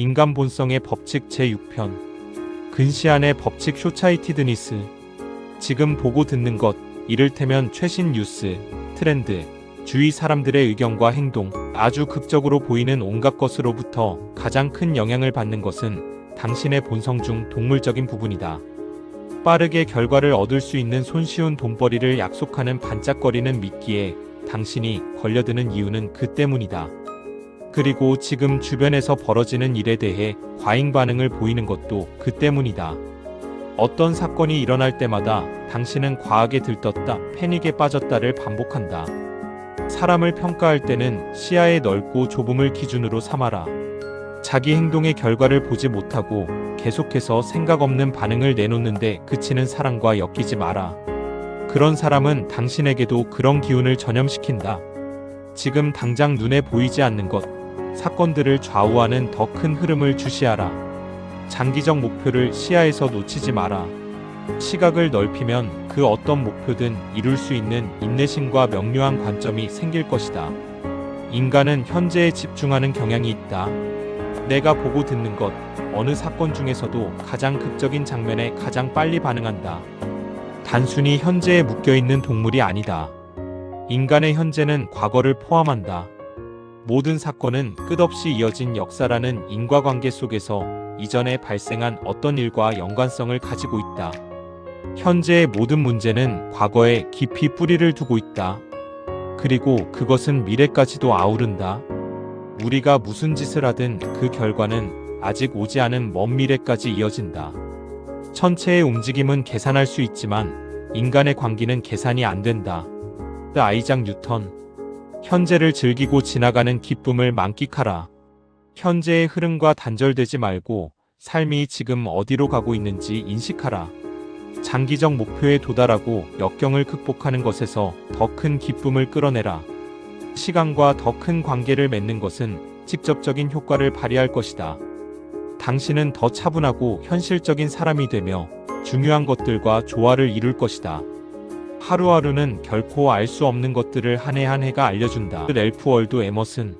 인간 본성의 법칙 제6편 근시안의 법칙 쇼차이티드니스 지금 보고 듣는 것 이를테면 최신 뉴스, 트렌드, 주위 사람들의 의견과 행동, 아주 극적으로 보이는 온갖 것으로부터 가장 큰 영향을 받는 것은 당신의 본성 중 동물적인 부분이다. 빠르게 결과를 얻을 수 있는 손쉬운 돈벌이를 약속하는 반짝거리는 미끼에 당신이 걸려드는 이유는 그 때문이다. 그리고 지금 주변에서 벌어지는 일에 대해 과잉 반응을 보이는 것도 그 때문이다. 어떤 사건이 일어날 때마다 당신은 과하게 들떴다, 패닉에 빠졌다를 반복한다. 사람을 평가할 때는 시야의 넓고 좁음을 기준으로 삼아라. 자기 행동의 결과를 보지 못하고 계속해서 생각 없는 반응을 내놓는데 그치는 사람과 엮이지 마라. 그런 사람은 당신에게도 그런 기운을 전염시킨다. 지금 당장 눈에 보이지 않는 것, 사건들을 좌우하는 더 큰 흐름을 주시하라. 장기적 목표를 시야에서 놓치지 마라. 시각을 넓히면 그 어떤 목표든 이룰 수 있는 인내심과 명료한 관점이 생길 것이다. 인간은 현재에 집중하는 경향이 있다. 내가 보고 듣는 것, 어느 사건 중에서도 가장 극적인 장면에 가장 빨리 반응한다. 단순히 현재에 묶여 있는 동물이 아니다. 인간의 현재는 과거를 포함한다. 모든 사건은 끝없이 이어진 역사라는 인과관계 속에서 이전에 발생한 어떤 일과 연관성을 가지고 있다. 현재의 모든 문제는 과거에 깊이 뿌리를 두고 있다. 그리고 그것은 미래까지도 아우른다. 우리가 무슨 짓을 하든 그 결과는 아직 오지 않은 먼 미래까지 이어진다. 천체의 움직임은 계산할 수 있지만 인간의 관계는 계산이 안 된다. 아이작 뉴턴 현재를 즐기고 지나가는 기쁨을 만끽하라. 현재의 흐름과 단절되지 말고 삶이 지금 어디로 가고 있는지 인식하라. 장기적 목표에 도달하고 역경을 극복하는 것에서 더 큰 기쁨을 끌어내라. 시간과 더 큰 관계를 맺는 것은 직접적인 효과를 발휘할 것이다. 당신은 더 차분하고 현실적인 사람이 되며 중요한 것들과 조화를 이룰 것이다. 하루하루는 결코 알 수 없는 것들을 한 해 한 해가 알려준다. 렐프 월드 에머슨